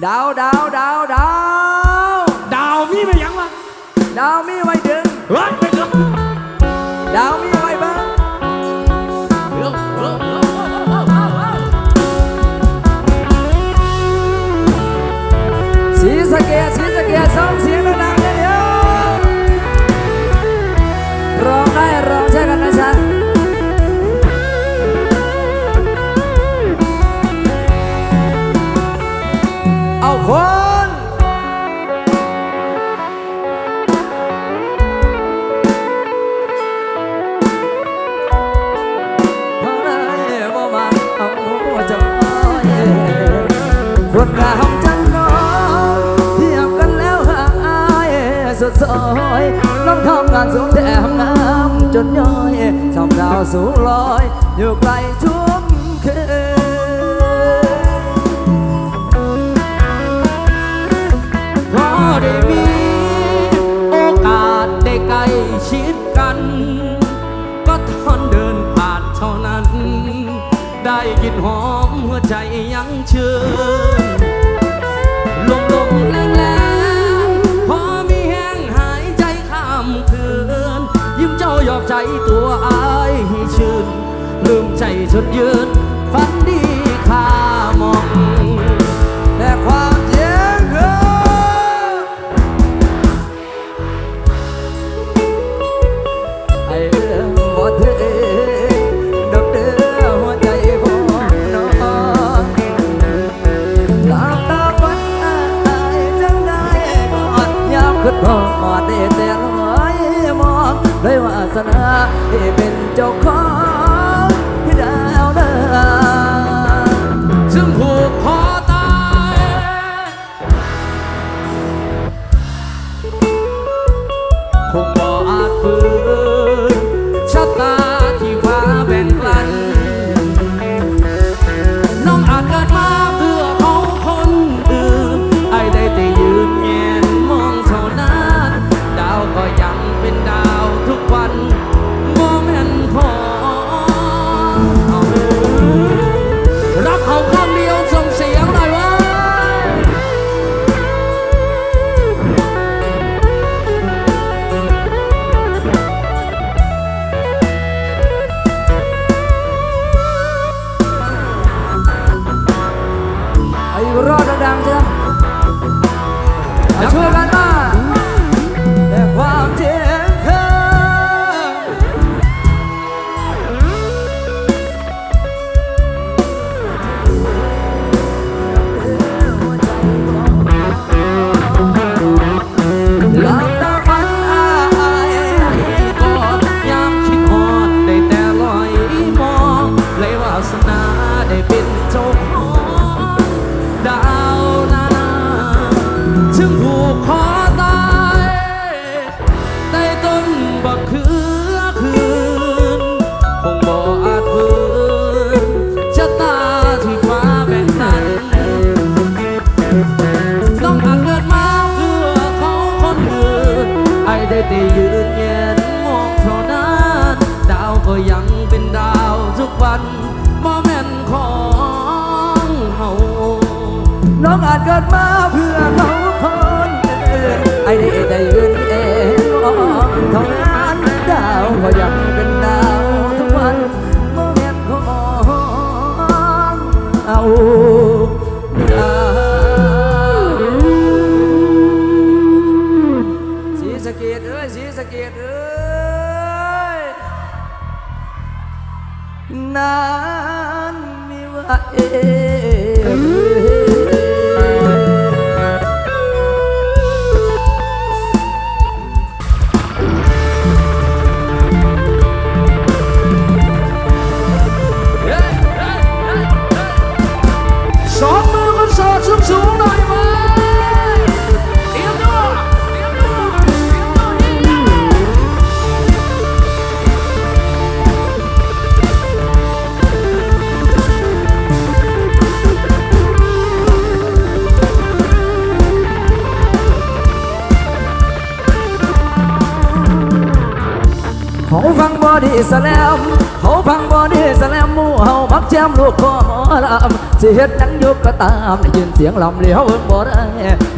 ดาวดาวดาวดาวดาวมีไปยังวะดาวมีไว้ดึงเฮ้ย ดงามจังน้องเทียบกันแล้วหางอายสดสอยน้องทำงานสูงแถมน้ำจนย้อยทำดาวสูงลอย อยู่ไกลทุ่มคืนพอได้มีโอกาสได้ใกล้ชิดกัน ก็ทอนเดินผ่านเท่านั้น ได้กลิ่นหอมหัวใจยังเชื่อ ใจตัวอายให้ชื่นลืมใจจนยืนฝันดี ได้เป็นเจ้าของานบ่แม่นของเฮาน้องอาจเกิดมาเพื่อเขาคนเอื่นไอ้ได้ได้ยืนเองน้องเท่านั้นดาวก็ยังเป็นดาวทุกวันบ่แม่นของเฮา มักแจมลูกพ่อหมอลำสิเฮ็ดหยังยุกก็ตามได้ยินเสียงลำเลี้ยวเบิ่งบ่ได้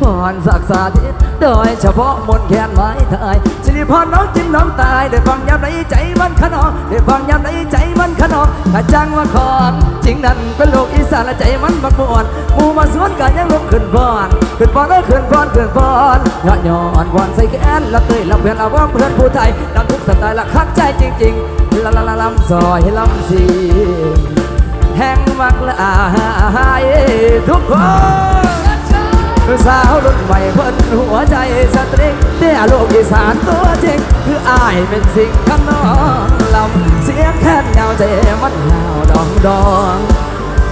พรศักดิ์สาธิตโดยเฉพาะมนต์แคนไม้ไทยสิริพรน้องกินน้องตายได้ฟังยามในใจมันขนองได้ฟังยามในใจมันขนองกะจังว่าของจริงนั่นเป็นลูกอีสานและใจมันบักม่วนหมู่มาสวนกันยังลุกขึ้นพรขึ้นพรเอ้ยขึ้นพรขึ้นพรยอดย้อนวันใส่แขนละเตยละเพื่อนละว่าเพื่อนผู้ไทยนำทุกสไตล์ละคักใจจริงๆละละละลำซอยลำสี แห่งมักละอายทุกคนสาวรุ่นใหม่เพิ่นหัวใจสตริงเดี่ยลูกอีสานตัวจริง คืออายเป็นสิ่งข้างนอกลำเสียงแค่นเงาใจมันหาวดองดอง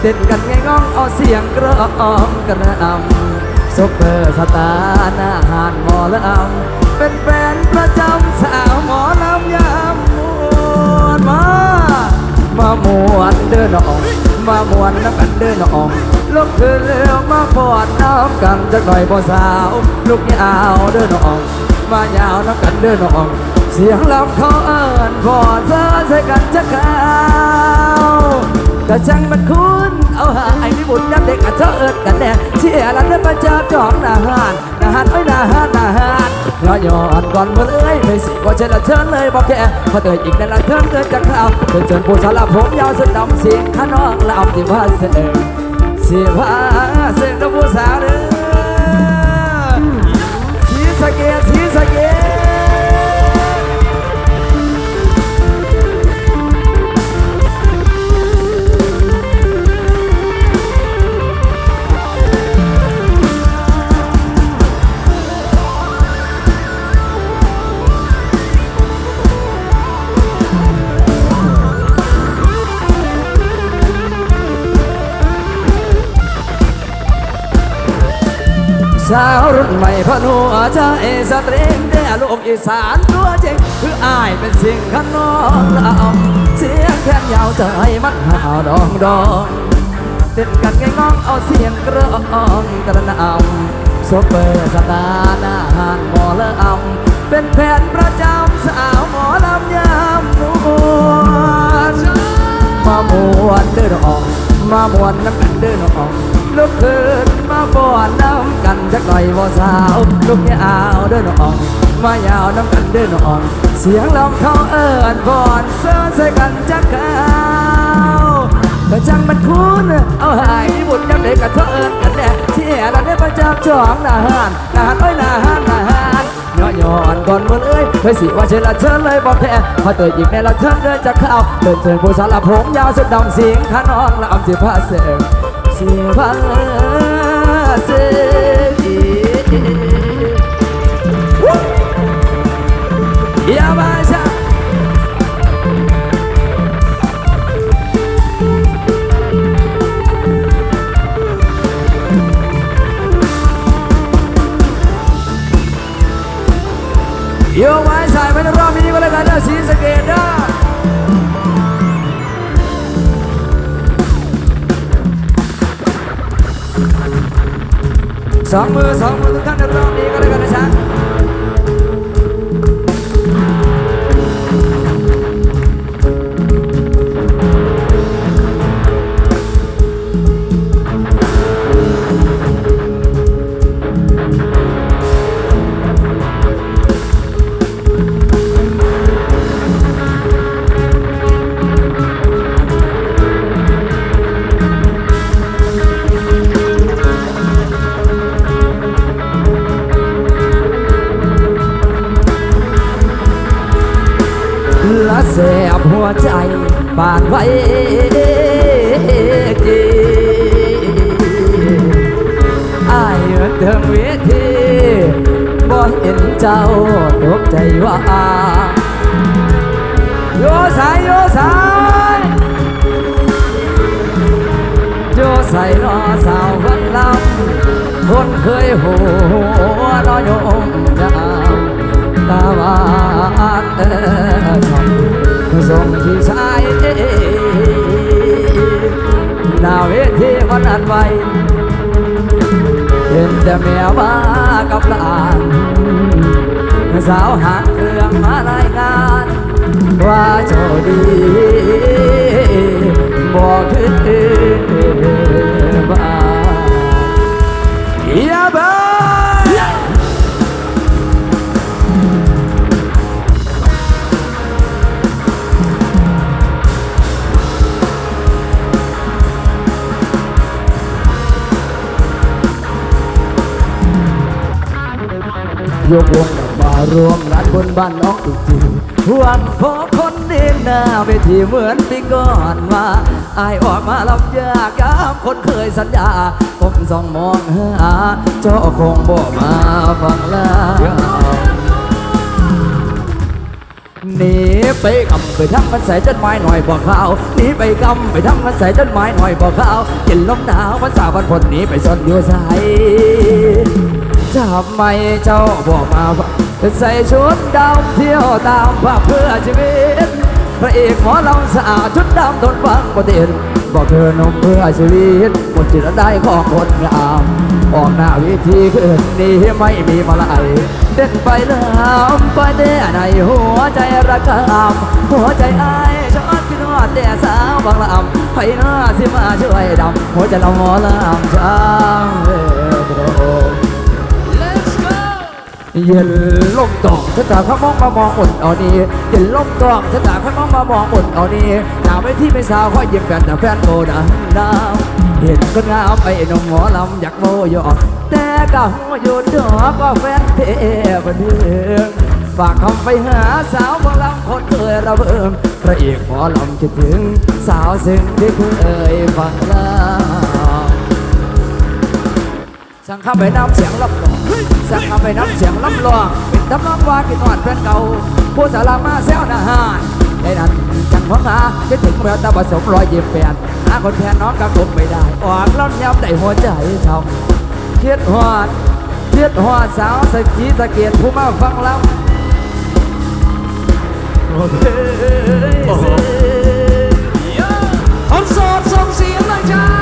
เต้นกันไงง้องเอาเสียงกระอองกระอำซุปเปอร์สตาร์หน้าหานหมอลำเป็นแฟนประจำสาวหมอลำยา มามวนเดินออง มามวนน้ำกันเดินอองลุกขึ้นเร็วมาปอดน้ำกันจักหน่อยพอสาว ลูกยาวเดินออง มายาวน้ำกันเดินออง เสียงลำเขาเอิญพอเธอใส่กันจะขาว ก็ช่างมันคุ้นเอาหาไอ้นี่บุญนับเด็กอะเธอเอิดกันแน่เชี่ยรันเดินมาเจอจองหนาหานหนาหานไอ้ยหนาหานหนาหานย้อนย้อนก่อนเมื่อเอ้ยไม่สิว่าเชิญละเชิญเลยบอกแค่พอเตยอีกนั่นละเชิญเกินจากข่าวเชิญเชิญผู้สารผมยาวสุดดำเสียงข้าน้องละอำที่ว่าเสนอเสียว่า สาวรุ่นใหม่พะนัวใจสตรีมเดียลูกอีสานตัวจริงคืออายเป็นสิ่งข้างนอกลำเสียงแค่นยาวใจมันหาวดองดองเต้นกันไงง้องเอาเสียงกระองกระนำซุปเปอร์สตาร์หน้าหานหมอละอำเป็นแฟนประจำสาวหมอลำยามนวลมามวนเดินออกมามวนน้ำกันเดินออก ลุกขึ้นมาป้อนน้ำกันจักหน่อยว่สาวลุกยาวเดินออกมายาวน้ำกันเดินออกเสียงลำเขาเอิญก่อนเสื้อใส่กันจักขาวก็จังมันคุ้นเอาหายบุญยังเด็กกับเธอเอิญกันแน่ที่แห่เราได้ประจับจองนาหานนาหานเอ้ยนาหานนาหานย้อนย้อนก่อนมื่อเอ้ยเคยสิว่าเชิญละเชิญเลยบอกแพ้พอเตยอีกในละเชิญเดินจากข้าวเดินเชิญผู้สารผมยาวสุดดำเสียงขานองละอำสิผ้าเสงเสียผ้าเสง โยกไม้สายเป็นรอบนี้ก็แล้วกันนะสีสะเกตนะ สองมือสองมือทุกท่านในรอบนี้ก็แล้วกันนะจ๊ะ สายโยสายโยใส่รอสาววันลำคนเคยหัวนอยมยาวตาวานเออชอบส่งที่ชายหน้าเวทีวันนั้นไวเห็นแต่แมวมากับหลานสาวหางเครื่องมารายงาน ว่าเจ้าดีบอกคือบ้าอย่าบ้ายกวงมารวมงานบนบ้านน้องอีกที หวังพอคนดินหน้าเวทีเหมือนปีก่อนมาอายออกมาลำยากกับคนเคยสัญญา ผมส่องมองหาเจ้าคงบอกมาฟังแล้วหนีไปกำไปทำมันใส่ต้นไม้หน่อยบอกข้าวหนีไปกำไปทำมันใส่ต้นไม้หน่อยบอกข้าวเย็นลมหนาวมันสาวันฝนหนีไปซ่อนอยู่ใสทำไมเจ้าบอกมาว่า ใส่ชุดดำเที่ยวตามภาพเพื่อชีวิต พระเอกหมอลำสะอาดชุดดำทนฟังประเด็นบอกเธอนมเพื่อชีวิตหมดจิตได้ของคนงามออกหน้าวิธีคืนนี้ไม่มีมาลายเดินไปแล้วไปเด้ในหัวใจระกำหัวใจอายชอบกินวดแต่สาวบางลำไปหน้าสิมาช่วยดำหัวใจเราหมอลำช้างเรือ เย็นลมตองฉันตาเขามองมามองอุ่นเอานี้เย็นลมตองฉันตาเขามองมามองอุ่นเอานี้หนาวไม่ที่ไม่สาวคอยยิ้มแฟนแต่แฟนโบนะดาวเห็นก็งามไอ้นุ่มหมอลำอยากโมยอกแต่ก็หัวอยู่ดอกว่าแฟนเพบันเทิงฝากคำไปหาสาวหมอลำคนเคยระเบิงพระเอกหมอลำคิดถึง สาวซึ่งที่เคยฟังลำสั่งข้าไปน้ำเสียงลำลอง สั่งข้าไปน้ำเสียงลำลองเป็นตำนองว่ากินหวานแฟนเก่าผู้สารมาแซวหน้าหานในนั้นจังพังหาคิดถึงแววตาผสมรอยยิ้มแฟนหาคนแทนน้องกับผมไม่ได้ออกล้อนย้ำได้หัวใจทำเครียดหอดเครียดหอดสาวสกีสะเกียดผู้มาฟังลำโอเคโอ้โหคน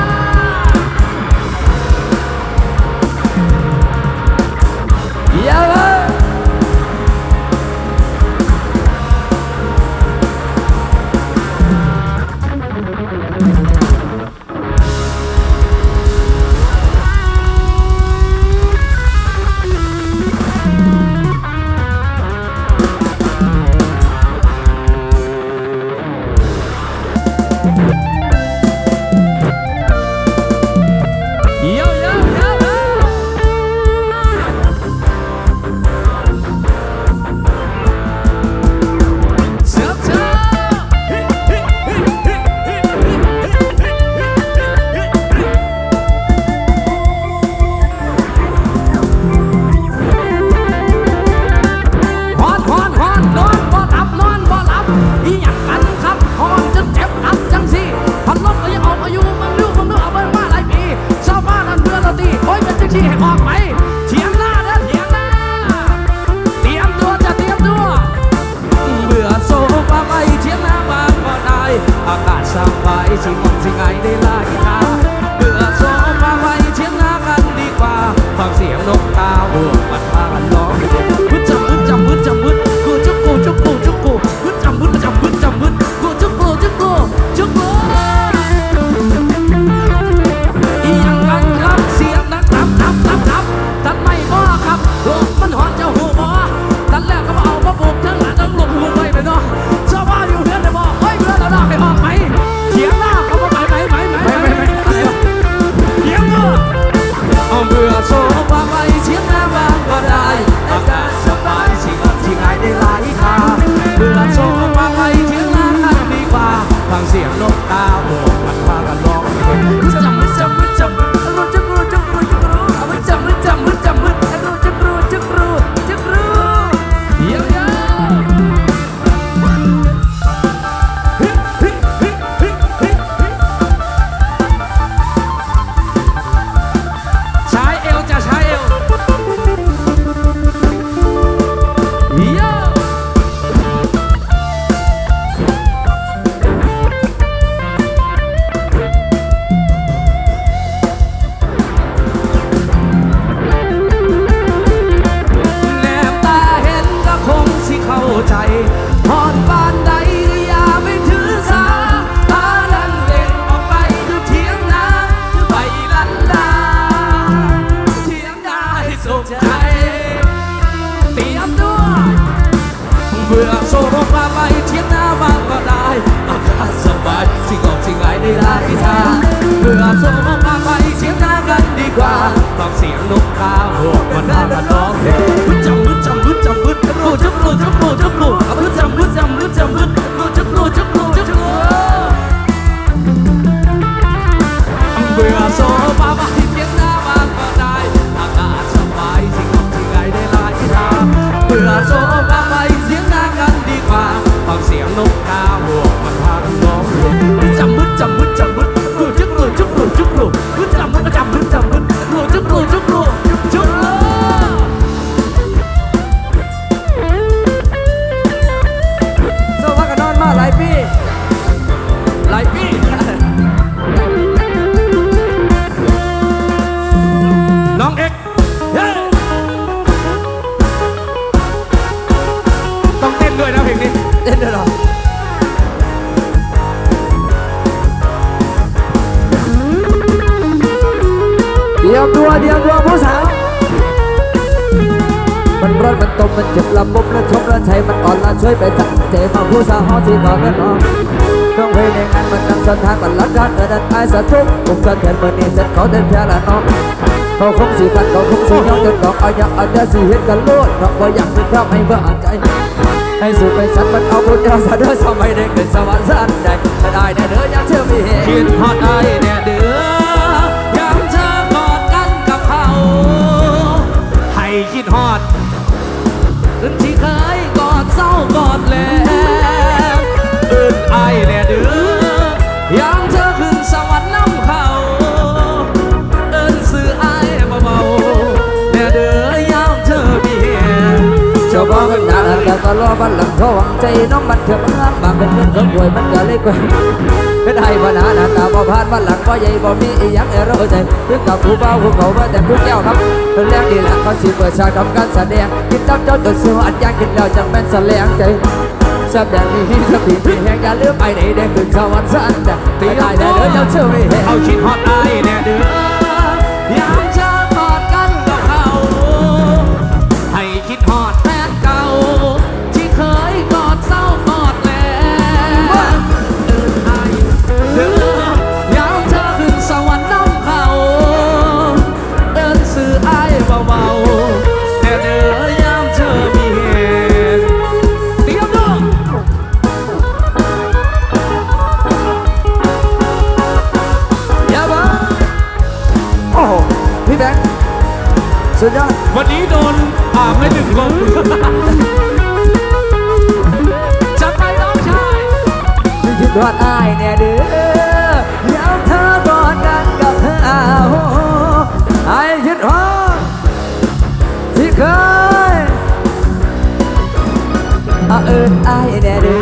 ว่าไปเทียงหน้าว่าก็ได้อาจจะสบายสิ่งออกสิ่งไหลในหลายทางเพื่อสมมองาไปเทียงหน้ากันดีกว่าต้องเสียงนกกาโหกมันน่าร้องเพลงพุดจำมุดจำมุดจำมุดจับรูจับรูจับรูจับรูมุดจำมุดจำมุดจำมุดรูจับรูจับรูจับรูเบื่อโซบ้าบ้า สียงนกกาโหกมันพากันร้องเพลงมึดจำมึดจำมึดจำมึดโกจับโกจับโกจับโกมึดจำมึดจำ ผู้สาวหอสีขอเงินออกต้องเพลงในงานมันนำสันทานมันลักการเออดันไอ้สะทุกผมสันเทียนมือนี้เสร็จเขาเดินเพียละน้องเขาคงสีกันเขาคงสีย้อนจนดอกอาย่าเอาเดียสีเห็นกันโลดเพราะว่าอยากเป็นพระให้เบื่อใจให้สู่ไปสันมันเอาบุญเอาสะเด้อสมัยเด็กเกิดสวรรค์สันได้ได้ได้เด้อยังเชื่อมีเหตุคิดฮอดไอ้เนี่ยเด้อยามเธอกอดกันกับเขาให้คิดฮอดคืนที่เคยกอดเศร้ากอดแล้ รอกันนานแล้วก็รอบันหลังเขาหวังใจน้องมันเถื่อนมากบางเป็นเงินของรวยมันก็เลยกว่าเป็นไอ้ปัญหาหน้าตาบ่ผ่านบันหลังบ่ใหญ่บ่มีอีหยังให้เราใจเรื่องกับผู้เบาผู้เขาว่าแต่ผู้แก้วครับเป็นแรงดีแหละเขาสิเปิดฉากทำการแสดงกินจับเจ้าจนสวัสดิ์ยางกินแล้วจังเป็นแสลงใจแสดงนี้สติที่แห่งอย่าลืมไปไหนเด้ขึ้นสวรรค์สันแต่ตีได้ได้เด้อยังเชื่อไม่เห็นเอาคิดฮอดไอ้เนี่ยเด้อ แบงค์สุดยอด วันนี้โดนอาบไม่ถึงลมจัดไปน้องชายไม่คิดว่าอายเนี่ยเด้อย้ำเธอกอดกันกับเธอไอ้คิดว่าที่เคยอาเอิญอายเนี่ยเด้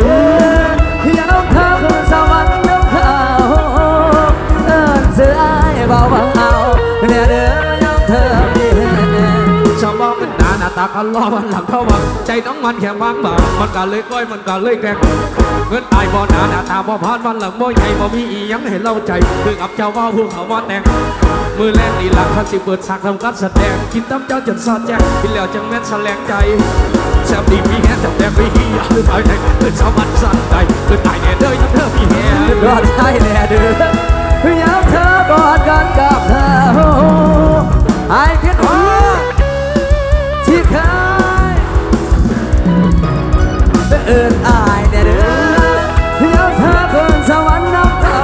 อ ตากันล้อมันหลังเข้าวังใจน้องมันแข็งบางบามันก็เลยก้อยมันก็เลยแกล้งเงินตายบ่หนาหน้าตาบ่พานวันหลังบ่ใหญ่บ่มีอีหยังให้เล่าใจคือกับเจ้าว่าผู้เขามาแต่งมือแรกนี่หลังคันสิเปิดฉากทำการแสดงกินตั้มเจ้าจนสอดแจ้งกินแล้วจังแม่นแสลงใจแซ่บดีมีแฮะจับแดงไปฮียหรือไปไหนคือชาวบ้านสั่นใจคือตายเนี่ยเด้อยังเธอมีแฮะรอดได้แน่เด้อย้ำเธอกอดกันกับเธอไอ้คิดว่า อิญอายแน่เด้อย้ำเธอเพื่อนสวรรค์น้ำเขา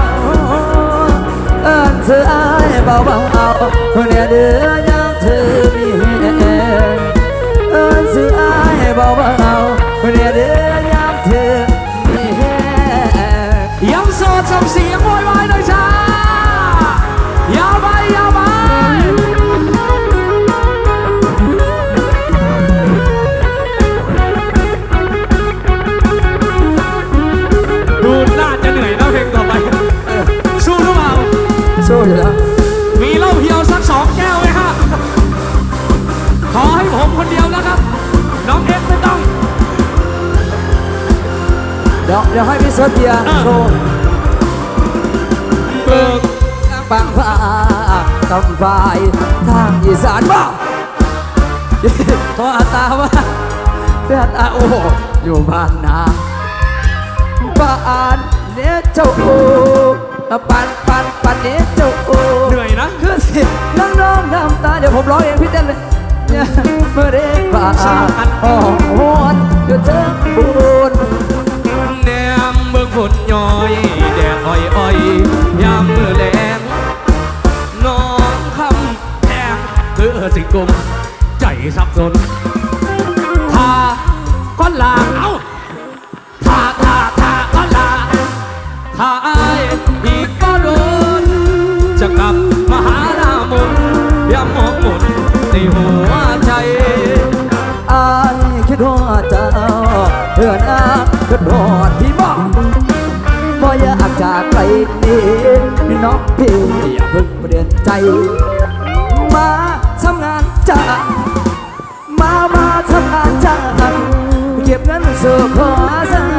เอิญเธออายเบาๆเอาเนี่ยเด้อย่างเธอมีแหงเอิญเธออายเบาเบา ดี๋ยวให้พี่เสือเบียร์เออโชว์เบิกปังฟ้ากำไฟทางอีสานบ้าพออาตาว่าเพื่อตาโอ้อยู่บ้านนาบ้านเนี้ยเจ้าโอ้ปันปันปันนี้จุเหนื่อยนะคือสินั่งร้องน้ำตาเดี๋ยวผมร้องเองพี่เต้นเลยเนี่ยเมื่อเรียกว่าสร้างอันโอ้โหอยู่เธอบุญแน มเบิ่งฝนย้อยแดดอ้อยอ้อยยามมือแลงน้องคำแพงเพื่อสิกลมใจสับสนถ้าก้อนลาเอ้าถ้าถ้าถ้าก้อนลาถ้าอายอีกก็โดนจะกลับมาหาหน้ามนย้ำมองมนต์ในหัวใจอายคิดว่าเจ้าเพื่อนอาคิดว่าที่บอกบ่อยาก จากไกลนี่น้องพี่อย่าเพิ่งเปลี่ยนใจ มาทำงานจ้ามามาทำงานจ้าเก็บเงินสู่ขอผ้า